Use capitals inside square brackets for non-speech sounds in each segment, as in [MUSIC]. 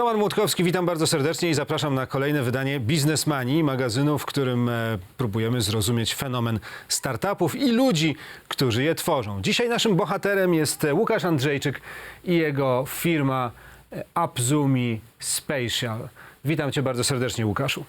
Roman Młotkowski, witam bardzo serdecznie i zapraszam na kolejne wydanie Biznesmani, magazynu, w którym e, próbujemy zrozumieć fenomen startupów i ludzi, którzy je tworzą. Dzisiaj naszym bohaterem jest e, Łukasz Andrzejczyk i jego firma e, Upzumi Spatial. Witam cię bardzo serdecznie, Łukaszu.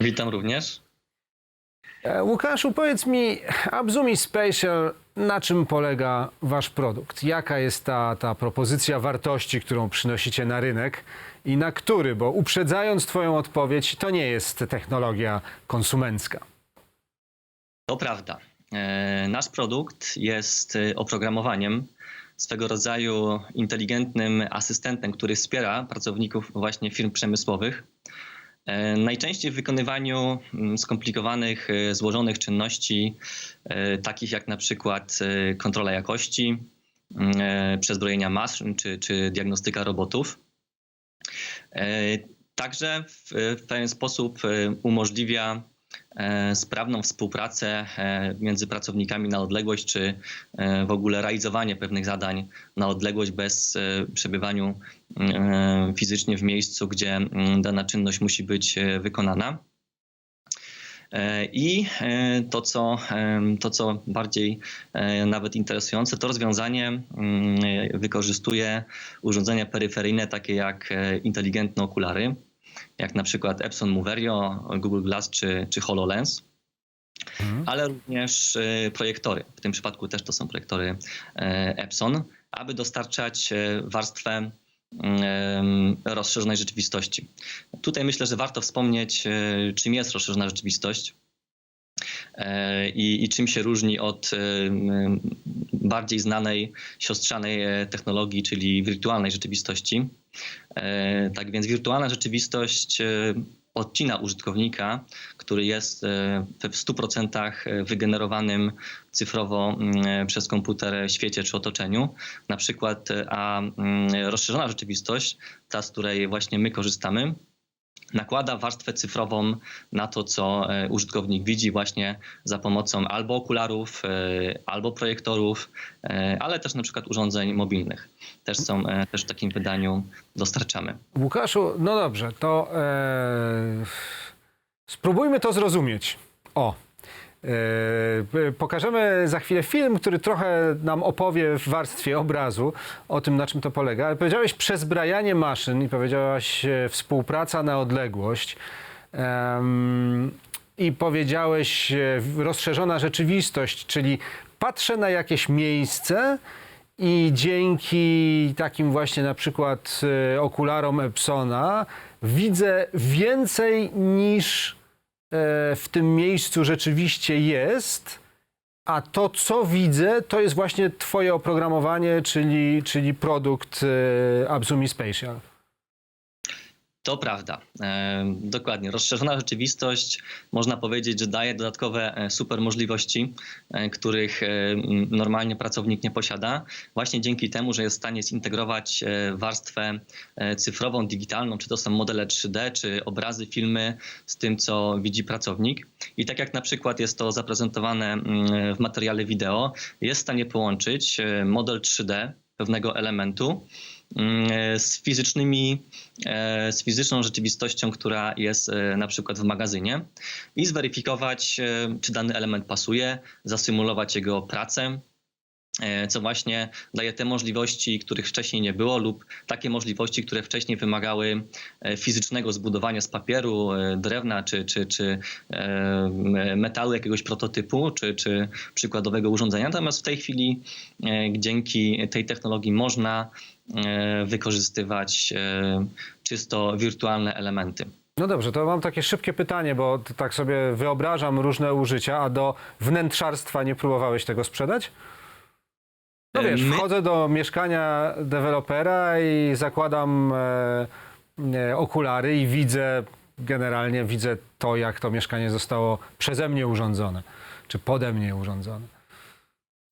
Witam również. E, Łukaszu, powiedz mi, Upzumi Spatial, na czym polega wasz produkt? Jaka jest ta, ta propozycja wartości, którą przynosicie na rynek i na który? Bo uprzedzając twoją odpowiedź, to nie jest technologia konsumencka. To prawda. E, Nasz produkt jest e, oprogramowaniem, swego rodzaju inteligentnym asystentem, który wspiera pracowników właśnie firm przemysłowych. E, Najczęściej w wykonywaniu mm, skomplikowanych, e, złożonych czynności, e, takich jak na przykład kontrola jakości, mm, przezbrojenia maszyn czy, czy diagnostyka robotów. Także w, pewien sposób umożliwia sprawną współpracę e, między pracownikami na odległość, czy e, w ogóle realizowanie pewnych zadań na odległość bez e, przebywaniu e, fizycznie w miejscu, gdzie mm, dana czynność musi być e, wykonana. E, I e, to co, to, co bardziej e, nawet interesujące, to rozwiązanie mm, wykorzystuje urządzenia peryferyjne, takie jak e, inteligentne okulary, jak na przykład Epson Moverio, Google Glass czy, czy HoloLens, Mhm. ale również e, projektory. W tym przypadku też to są projektory e, Epson, aby dostarczać e, warstwę rozszerzonej rzeczywistości. Tutaj myślę, że warto wspomnieć, czym jest rozszerzona rzeczywistość i, i czym się różni od em, bardziej znanej, siostrzanej e, technologii, czyli wirtualnej rzeczywistości. E, Tak więc wirtualna rzeczywistość e, odcina użytkownika, który jest e, w 100% wygenerowanym cyfrowo przez komputer świecie czy otoczeniu. Na przykład, e, a rozszerzona rzeczywistość, ta z której właśnie my korzystamy, nakłada warstwę cyfrową na to, co e, użytkownik widzi właśnie za pomocą albo okularów, e, albo projektorów, e, ale też na przykład urządzeń mobilnych. Też są, też w takim wydaniu dostarczamy. Łukaszu, no dobrze, to e, spróbujmy to zrozumieć. O. E, pokażemy za chwilę film, który trochę nam opowie w warstwie obrazu o tym, na czym to polega. Ale powiedziałeś przezbrajanie maszyn i powiedziałaś e, współpraca na odległość. I powiedziałeś e, rozszerzona rzeczywistość, czyli patrzę na jakieś miejsce i dzięki takim właśnie na przykład okularom Epsona widzę więcej niż w tym miejscu rzeczywiście jest, a to co widzę to jest właśnie twoje oprogramowanie, czyli, czyli produkt e, Absumi Spatial. To prawda. E, dokładnie. Rozszerzona rzeczywistość można powiedzieć, że daje dodatkowe e, super możliwości, e, których normalnie pracownik nie posiada. Właśnie dzięki temu, że jest w stanie zintegrować warstwę cyfrową, digitalną, czy to są modele 3D, czy obrazy, filmy z tym, co widzi pracownik. I tak jak na przykład jest to zaprezentowane w materiale wideo, jest w stanie połączyć model 3D pewnego elementu z fizycznymi, e, z fizyczną rzeczywistością, która jest e, na przykład w magazynie i zweryfikować, e, czy dany element pasuje, zasymulować jego pracę, e, co właśnie daje te możliwości, których wcześniej nie było, lub takie możliwości, które wcześniej wymagały e, fizycznego zbudowania z papieru, e, drewna czy, czy, czy e, metalu jakiegoś prototypu, czy, czy przykładowego urządzenia. Natomiast w tej chwili e, dzięki tej technologii można e, wykorzystywać e, czysto wirtualne elementy. No dobrze, to mam takie szybkie pytanie, bo tak sobie wyobrażam różne użycia, a do wnętrzarstwa nie próbowałeś tego sprzedać? No E, wiesz, my- wchodzę do mieszkania dewelopera i zakładam e, e, okulary i widzę, generalnie widzę to, jak to mieszkanie zostało przeze mnie urządzone, czy pode mnie urządzone.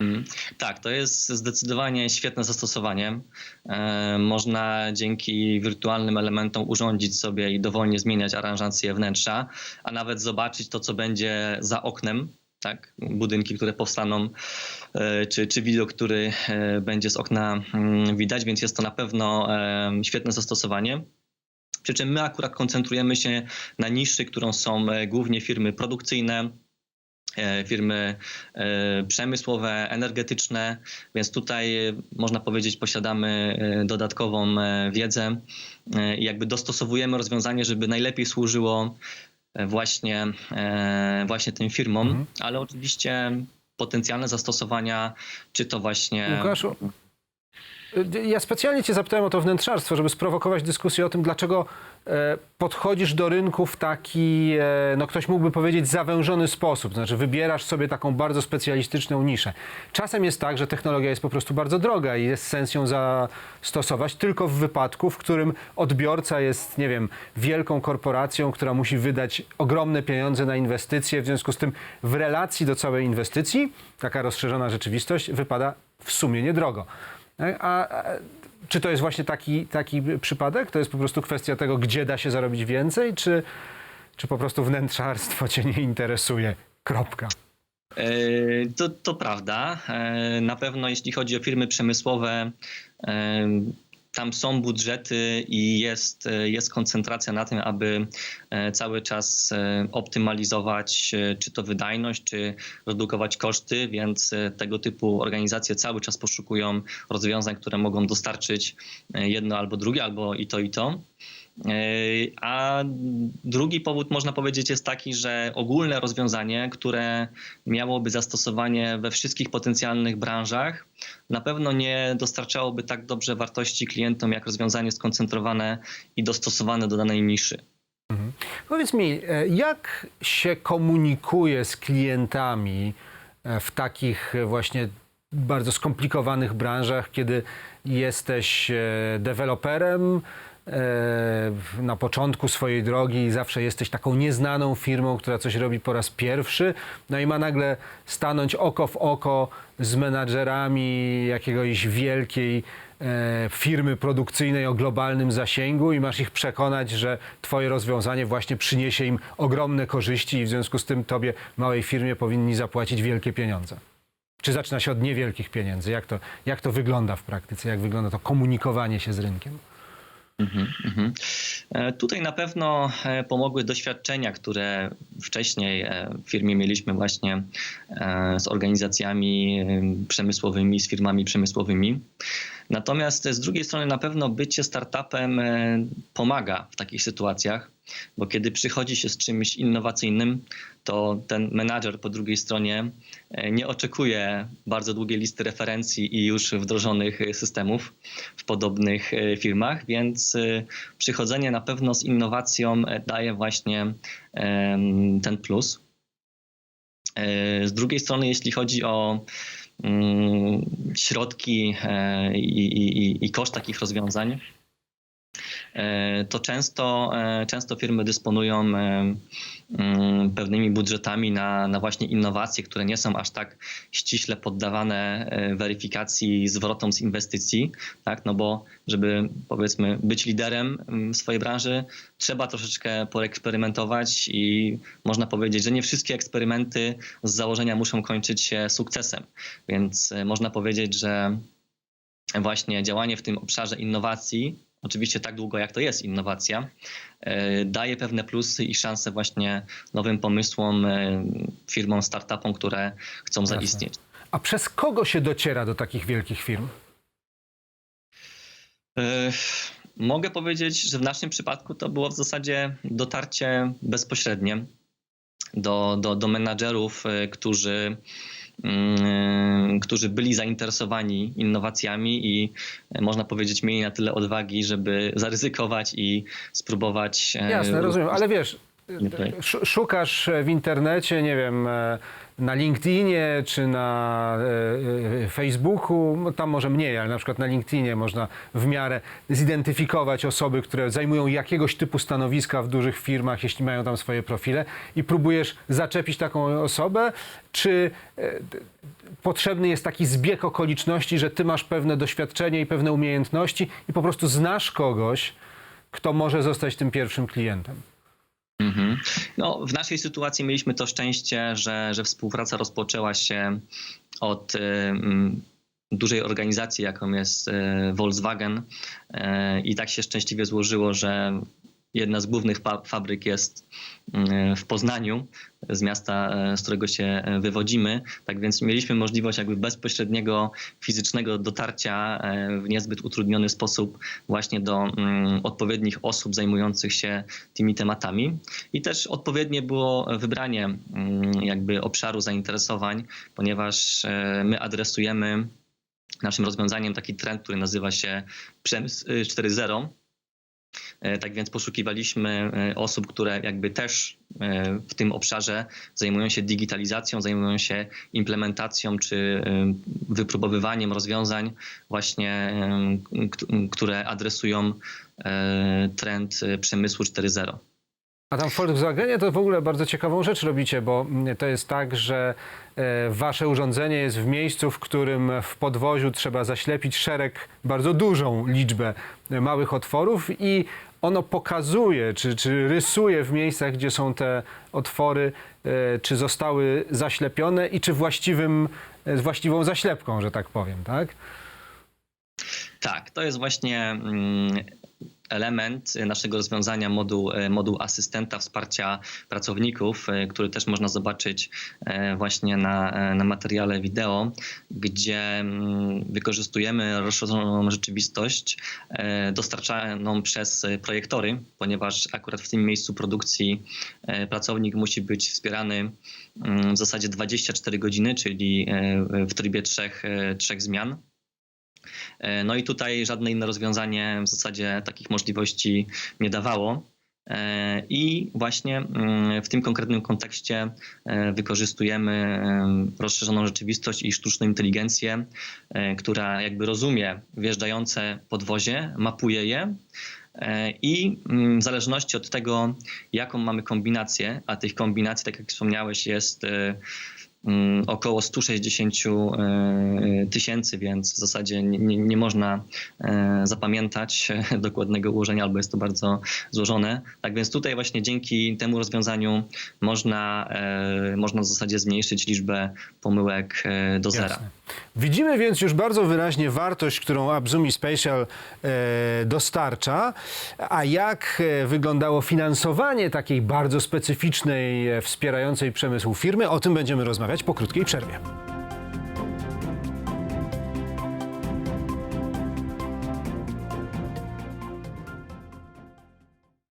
Mm. Tak, to jest zdecydowanie świetne zastosowanie. E, można dzięki wirtualnym elementom urządzić sobie i dowolnie zmieniać aranżację wnętrza, a nawet zobaczyć to, co będzie za oknem. Tak, budynki, które powstaną, e, czy, czy widok, który e, będzie z okna mm, widać, więc jest to na pewno świetne zastosowanie. Przy czym my akurat koncentrujemy się na niszy, którą są głównie firmy produkcyjne, firmy e, przemysłowe, energetyczne, więc tutaj e, można powiedzieć posiadamy e, dodatkową e, wiedzę e, i jakby dostosowujemy rozwiązanie, żeby najlepiej służyło e, właśnie, e, właśnie tym firmom, Mhm. ale oczywiście potencjalne zastosowania, czy to właśnie Łukaszu, ja specjalnie cię zapytałem o to wnętrzarstwo, żeby sprowokować dyskusję o tym, dlaczego e, podchodzisz do rynku w taki, e, no ktoś mógłby powiedzieć, zawężony sposób. Znaczy wybierasz sobie taką bardzo specjalistyczną niszę. Czasem jest tak, że technologia jest po prostu bardzo droga i jest sens ją zastosować tylko w wypadku, w którym odbiorca jest, nie wiem, wielką korporacją, która musi wydać ogromne pieniądze na inwestycje. W związku z tym w relacji do całej inwestycji taka rozszerzona rzeczywistość wypada w sumie niedrogo. A, a czy to jest właśnie taki, taki przypadek? To jest po prostu kwestia tego, gdzie da się zarobić więcej, czy, czy po prostu wnętrzarstwo cię nie interesuje? Kropka. E, To, to prawda. E, Na pewno jeśli chodzi o firmy przemysłowe, e, tam są budżety i jest, e, jest koncentracja na tym, aby e, cały czas e, optymalizować czy to wydajność, czy redukować koszty, więc tego typu organizacje cały czas poszukują rozwiązań, które mogą dostarczyć jedno albo drugie, albo i to, i to. E, A drugi powód można powiedzieć jest taki, że ogólne rozwiązanie, które miałoby zastosowanie we wszystkich potencjalnych branżach, na pewno nie dostarczałoby tak dobrze wartości klientom, jak rozwiązanie skoncentrowane i dostosowane do danej niszy. Powiedz mi, e, jak się komunikuje z klientami e, w takich e, właśnie bardzo skomplikowanych branżach, kiedy jesteś deweloperem na początku swojej drogi i zawsze jesteś taką nieznaną firmą, która coś robi po raz pierwszy, no i ma nagle stanąć oko w oko z menadżerami jakiegoś wielkiej e, firmy produkcyjnej o globalnym zasięgu i masz ich przekonać, że twoje rozwiązanie właśnie przyniesie im ogromne korzyści i w związku z tym tobie, małej firmie, powinni zapłacić wielkie pieniądze. Czy zaczyna się od niewielkich pieniędzy? Jak to, jak to wygląda w praktyce? Jak wygląda to komunikowanie się z rynkiem? Mhm. E, Tutaj na pewno e, pomogły doświadczenia, które wcześniej e, w firmie mieliśmy właśnie z organizacjami przemysłowymi, z firmami przemysłowymi. Natomiast z drugiej strony na pewno bycie startupem e, pomaga w takich sytuacjach, bo kiedy przychodzi się z czymś innowacyjnym, to ten menadżer po drugiej stronie e, nie oczekuje bardzo długiej listy referencji i już wdrożonych e, systemów w podobnych firmach, więc przychodzenie na pewno z innowacją daje właśnie ten plus. Z drugiej strony, jeśli chodzi o środki e, i, i, i- koszt takich rozwiązań, to często, e, często firmy dysponują e, mm, pewnymi budżetami na, na właśnie innowacje, które nie są aż tak ściśle poddawane e, weryfikacji zwrotom z inwestycji, tak? no bo żeby powiedzmy być liderem mm, swojej branży, trzeba troszeczkę poeksperymentować i można powiedzieć, że nie wszystkie eksperymenty z założenia muszą kończyć się sukcesem, więc e, można powiedzieć, że właśnie działanie w tym obszarze innowacji, oczywiście tak długo jak to jest innowacja, e, daje pewne plusy i szanse właśnie nowym pomysłom, e, firmom, startupom, które chcą zaistnieć. A przez kogo się dociera do takich wielkich firm? E, Mogę powiedzieć, że w naszym przypadku to było w zasadzie dotarcie bezpośrednie do, do, do menadżerów, którzy, którzy byli zainteresowani innowacjami i e, można powiedzieć mieli na tyle odwagi, żeby zaryzykować i spróbować. e, Jasne, rozumiem, ale wiesz, szukasz w internecie, nie wiem, e, na LinkedInie czy na e, e, Facebooku, no tam może mniej, ale na przykład na LinkedInie można w miarę zidentyfikować osoby, które zajmują jakiegoś typu stanowiska w dużych firmach, jeśli mają tam swoje profile i próbujesz zaczepić taką osobę, czy e, potrzebny jest taki zbieg okoliczności, że ty masz pewne doświadczenie i pewne umiejętności i po prostu znasz kogoś, kto może zostać tym pierwszym klientem. Mhm. No, w naszej sytuacji mieliśmy to szczęście, że, że współpraca rozpoczęła się od y, mm, dużej organizacji, jaką jest y, Volkswagen. Y, I tak się szczęśliwie złożyło, że Jedna z głównych fa- fabryk jest mm, w Poznaniu, z miasta, e, z którego się e, wywodzimy. Tak więc mieliśmy możliwość jakby bezpośredniego fizycznego dotarcia e, w niezbyt utrudniony sposób właśnie do mm, odpowiednich osób zajmujących się tymi tematami. I też odpowiednie było wybranie mm, jakby obszaru zainteresowań, ponieważ my adresujemy naszym rozwiązaniem taki trend, który nazywa się przemysł y, 4.0. E, Tak więc poszukiwaliśmy e, osób, które jakby też e, w tym obszarze zajmują się digitalizacją, zajmują się implementacją czy wypróbowywaniem rozwiązań właśnie, które adresują trend przemysłu 4.0. A tam w Volkswagenie to w ogóle bardzo ciekawą rzecz robicie, bo to jest tak, że e, wasze urządzenie jest w miejscu, w którym w podwoziu trzeba zaślepić szereg, bardzo dużą liczbę e, małych otworów i ono pokazuje, czy, czy rysuje w miejscach, gdzie są te otwory, e, czy zostały zaślepione i czy właściwym, z właściwą zaślepką, że tak powiem, tak? Tak, to jest właśnie mm, element naszego rozwiązania moduł, e, moduł asystenta wsparcia pracowników, e, który też można zobaczyć e, właśnie na, na materiale wideo, gdzie mm, wykorzystujemy rozszerzoną rzeczywistość dostarczaną przez projektory, ponieważ akurat w tym miejscu produkcji pracownik musi być wspierany mm, w zasadzie 24 godziny, czyli w trybie trzech, trzech zmian. E, No i tutaj żadne inne rozwiązanie w zasadzie takich możliwości nie dawało. E, I właśnie mm, w tym konkretnym kontekście e, wykorzystujemy em, rozszerzoną rzeczywistość i sztuczną inteligencję, która jakby rozumie wjeżdżające podwozie, mapuje je i mm, w zależności od tego, jaką mamy kombinację, a tych kombinacji, tak jak wspomniałeś, jest około 160 e, tysięcy, więc w zasadzie nie, nie, można e, zapamiętać [LAUGHS] dokładnego ułożenia, albo jest to bardzo złożone. Tak więc tutaj właśnie dzięki temu rozwiązaniu można, e, można w zasadzie zmniejszyć liczbę pomyłek do zera. Jasne. Widzimy więc już bardzo wyraźnie wartość, którą Abzumi Spatial e, dostarcza, a jak wyglądało finansowanie takiej bardzo specyficznej, wspierającej przemysł firmy, o tym będziemy rozmawiać po krótkiej przerwie.